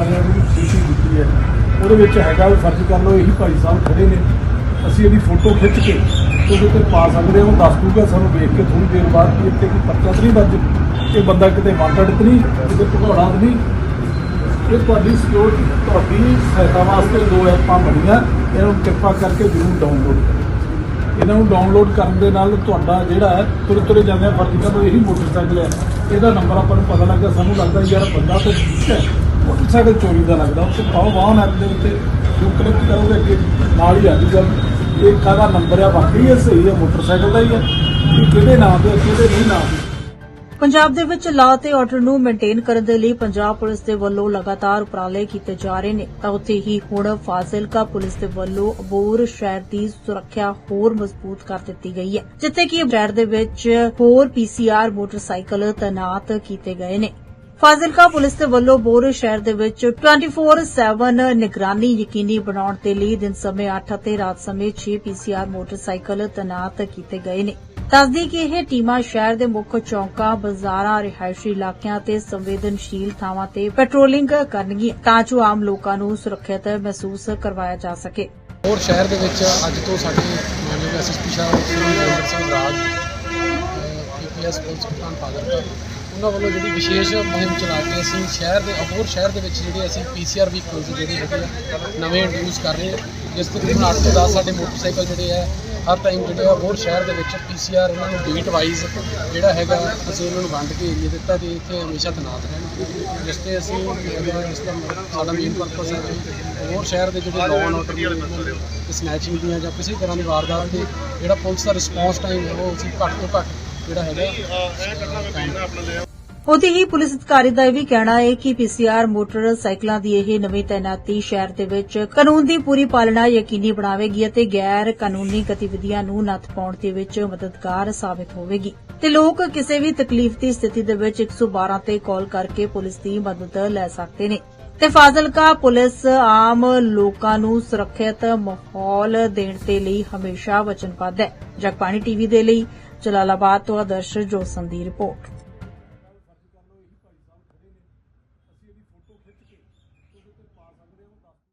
ਉਹਨਾਂ ਦੀ ਖੁਸ਼ੀ ਦਿੱਤੀ ਹੈ। ਉਹਦੇ ਵਿੱਚ ਹੈਗਾ ਵੀ ਫਰਜ਼ ਕਰ ਲਓ, ਇਹੀ ਭਾਈ ਸਾਹਿਬ ਖੜੇ ਨੇ। ਅਸੀਂ ਇਹਦੀ ਫੋਟੋ ਖਿੱਚ ਕੇ ਉਹਦੇ ਤੇ ਪਾ ਸਕਦੇ ਹਾਂ। ਉਹ ਦੱਸ ਦੂਗਾ ਸਾਨੂੰ ਵੇਖ ਕੇ ਥੋੜੀ ਦੇਰ ਬਾਅਦ ਕਿ ਇੱਥੇ ਕੋਈ ਪਰਚਾ ਤਾਂ ਨਹੀਂ ਦਰਜ ਇਹ ਬੰਦਾ ਕਿਤੇ ਵਾਂਟਡ ਤਾਂ ਨਹੀਂ, ਕਿਤੇ ਭਗੌੜਾ ਤਾਂ ਨਹੀਂ। ਇਹ ਤੁਹਾਡੀ ਸਿਕਿਉਰਿਟੀ ਤੁਹਾਡੀ ਸਹਾਇਤਾ ਵਾਸਤੇ ਦੋ ਐਪਾਂ ਬਣੀਆਂ। ਇਹਨਾਂ ਨੂੰ ਕਿਰਪਾ ਕਰਕੇ ਜ਼ਰੂਰ ਡਾਊਨਲੋਡ ਕਰੋ। ਇਹਨਾਂ ਨੂੰ ਡਾਊਨਲੋਡ ਕਰਨ ਦੇ ਨਾਲ ਤੁਹਾਡਾ ਜਿਹੜਾ ਹੈ, ਤੁਰੇ ਤੁਰੇ ਜਾਂਦੇ ਆ ਫਰਜ਼ ਲਓ, ਇਹੀ ਮੋਟਰਸਾਈਕਲ ਹੈ। ਇਹਦਾ ਨੰਬਰ ਆਪਾਂ ਨੂੰ ਪਤਾ ਲੱਗਾ, ਸਾਨੂੰ ਲੱਗਦਾ ਯਾਰ ਬੰਦਾ ਤਾਂ ਠੀਕ ਹੈ। ਮੋਟਰਸਾਈਕਲ ਚੋਰੀ ਦਾ ਲੱਗਦਾ, ਉੱਥੇ ਪਾਓ ਵਾਹਨ ਐਪ ਦੇ ਉੱਤੇ ਜੋ ਕਲਿੱਕ ਕਰੋਗੇ, ਅੱਗੇ ਨਾਲ ਹੀ ਆ ਜੂਗਾ ਇਹ ਕਾਹਦਾ ਨੰਬਰ ਆ ਵਾਕਈ ਇਹ ਸਹੀ ਹੈ ਮੋਟਰਸਾਈਕਲ ਦਾ ਹੀ ਹੈ ਇਹ ਕਿਹਦੇ ਨਾਮ ਤੇ ਕਿਹਦੇ ਨਹੀਂ ਨਾਮ ਤੇ ਪੰਜਾਬ ਦੇ ਵਿੱਚ ਲਾਅ ਤੇ ਆਰਡਰ ਨੂੰ ਮੇਨਟੇਨ ਕਰਨ ਦੇ ਲਈ ਪੰਜਾਬ ਪੁਲਿਸ ਦੇ ਵੱਲੋਂ ਲਗਾਤਾਰ ਉਪਰਾਲੇ ਕੀਤੇ ਜਾ ਰਹੇ ਨੇ। ਤਾਂ ਉੱਥੇ ਹੀ ਹੁਣ ਫਾਜ਼ਿਲਕਾ ਪੁਲਿਸ ਦੇ ਵੱਲੋਂ ਅਬੋਰ ਸ਼ਹਿਰ ਦੀ ਸੁਰੱਖਿਆ ਹੋਰ ਮਜ਼ਬੂਤ ਕਰ ਦਿੱਤੀ ਗਈ ਹੈ, ਜਿੱਥੇ ਕਿ ਸ਼ਹਿਰ ਦੇ ਵਿੱਚ ਹੋਰ ਪੀਸੀਆਰ ਮੋਟਰਸਾਈਕਲ ਤੈਨਾਤ ਕੀਤੇ ਗਏ ਨੇ। ਫਾਜ਼ਿਲਕਾ ਪੁਲਿਸ ਦੇ ਵੱਲੋਂ ਬੋਰ ਸ਼ਹਿਰ ਦੇ ਵਿੱਚ 24/7 ਨਿਗਰਾਨੀ ਯਕੀਨੀ ਬਣਾਉਣ ਦੇ ਲਈ ਦਿਨ ਸਮੇਂ 8 ਅਤੇ ਰਾਤ ਸਮੇਂ 6 ਪੀਸੀਆਰ ਮੋਟਰਸਾਈਕਲ ਤੈਨਾਤ ਕੀਤੇ ਗਏ ਨੇ। ਦੱਸਦੀ ਕਿ ਇਹ ਟੀਮਾਂ ਸ਼ਹਿਰ ਦੇ ਮੁੱਖ ਚੌਂਕਾਂ, ਬਾਜ਼ਾਰਾਂ, ਰਿਹਾਇਸ਼ੀ ਇਲਾਕਿਆਂ ਤੇ ਸੰਵੇਦਨਸ਼ੀਲ ਥਾਵਾਂ ਤੇ ਪੈਟਰੋਲਿੰਗ ਕਰਨਗੀਆਂ ਤਾਂ ਜੋ ਆਮ ਲੋਕਾਂ ਨੂੰ ਸੁਰੱਖਿਅਤ ਮਹਿਸੂਸ ਕਰਵਾਇਆ ਜਾ ਸਕੇ। ਹੋਰ ਸ਼ਹਿਰ ਦੇ ਵਿੱਚ ਅੱਜ ਤੋਂ ਸਾਡੇ ਮਾਨਯੋਗ ਐਸਐਸਪੀ ਸਾਹਿਬ ਸਿੰਘ ਰਾਜ ਪੀਪੀਐਸ ਪੁਲਿਸ ਕਪਤਾਨ ਫਾਜ਼ਿਲਕਾ ਉਹਨਾਂ ਵੱਲੋਂ ਜਿਹੜੀ ਵਿਸ਼ੇਸ਼ ਮੁਹਿੰਮ ਚਲਾ ਕੇ ਅਸੀਂ ਸ਼ਹਿਰ ਦੇ ਅਬੋਰ ਸ਼ਹਿਰ ਦੇ ਵਿੱਚ ਜਿਹੜੇ ਅਸੀਂ ਪੀਸੀਆਰ ਵਹੀਕਲਸ ਜਿਹੜੇ ਹੈਗੇ ਆ, ਨਵੇਂ ਇੰਟਰੋਡਿਊਸ ਕਰ ਰਹੇ ਹਾਂ ਜਿਸ ਤਕਰੀਬਨ 8 ਤੋਂ 10 ਸਾਡੇ ਮੋਟਰਸਾਈਕਲ ਜਿਹੜੇ ਆ, ਹਰ ਟਾਈਮ ਜਿਹੜੇ ਆ ਅਬੋਰ ਸ਼ਹਿਰ ਦੇ ਵਿੱਚ ਪੀਸੀਆਰ ਇਹਨਾਂ ਨੂੰ ਡੇਟ ਵਾਈਜ਼ ਜਿਹੜਾ ਹੈਗਾ, ਅਸੀਂ ਇਹਨਾਂ ਨੂੰ ਵੰਡ ਕੇ ਏਰੀਆ ਦਿੱਤਾ ਤੇ ਇੱਥੇ ਹਮੇਸ਼ਾ ਤੈਨਾਤ ਰਹਿਣ। ਜਿਸ ਤੇ ਅਸੀਂ ਹੈਗਾ ਇਸ ਦਾ ਸਾਡਾ ਮੇਨ ਪਰਪਸ ਹੈ ਕਿ ਹੋਰ ਸ਼ਹਿਰ ਦੇ ਜਿਹੜੇ ਲਾਅ ਐਂਡ ਆਰਡਰ ਸਨੈਚਿੰਗ ਦੀਆਂ ਜਾਂ ਕਿਸੇ ਤਰ੍ਹਾਂ ਦੀ ਵਾਰਦਾਤ ਤੇ ਜਿਹੜਾ ਪੁਲਿਸ ਦਾ ਰਿਸਪੌਂਸ ਟਾਈਮ ਹੈ, ਉਹ ਅਸੀਂ ਘੱਟ ਤੋਂ ਘੱਟ ਜਿਹੜਾ ਹੈਗਾ, time ਉਹਦੀ ਹੀ ਪੁਲਿਸ ਅਧਿਕਾਰੀ ਦਾ ਇਹ ਵੀ ਕਹਿਣਾ ਹੈ ਕਿ ਪੀਸੀਆਰ ਮੋਟਰਸਾਈਕਲਾਂ ਦੀ ਇਹ ਨਵੀਂ ਤੈਨਾਤੀ ਸ਼ਹਿਰ ਦੇ ਵਿੱਚ ਕਾਨੂੰਨ ਦੀ ਪੂਰੀ ਪਾਲਣਾ ਯਕੀਨੀ ਬਣਾਵੇਗੀ ਅਤੇ ਗੈਰ ਕਾਨੂੰਨੀ ਗਤੀਵਿਧੀਆਂ ਨੂੰ ਨੱਥ ਪਾਉਣ ਦੇ ਵਿੱਚ ਮਦਦਗਾਰ ਸਾਬਿਤ ਹੋਵੇਗੀ। ਤੇ ਲੋਕ ਕਿਸੇ ਵੀ ਤਕਲੀਫ ਦੀ ਸਥਿਤੀ ਦੇ ਵਿੱਚ 112 ਤੇ ਕਾਲ ਕਰਕੇ ਪੁਲਿਸ ਦੀ ਮਦਦ ਲੈ ਸਕਦੇ ਨੇ। ਤੇ ਫਾਜ਼ਿਲਕਾ ਪੁਲਿਸ ਆਮ ਲੋਕਾਂ ਨੂੰ ਸੁਰੱਖਿਅਤ ਮਾਹੌਲ ਦੇਣ ਦੇ ਲਈ ਹਮੇਸ਼ਾ ਵਚਨਬੱਧ ਹੈ। ਜਗਬਾਣੀ ਟੀਵੀ ਦੇ ਲਈ ਜਲਾਲਾਬਾਦ ਤੋਂ ਆਦਰਸ਼ ਜੋਸਨ ਦੀ ਰਿਪੋਰਟ। ਤੁਸੀਂ ਇਹਦੀ ਫੋਟੋ ਖਿੱਚ ਕੇ ਉਹਦੇ ਤੇ ਪਾ ਸਕਦੇ ਹੋ ਦੱਸ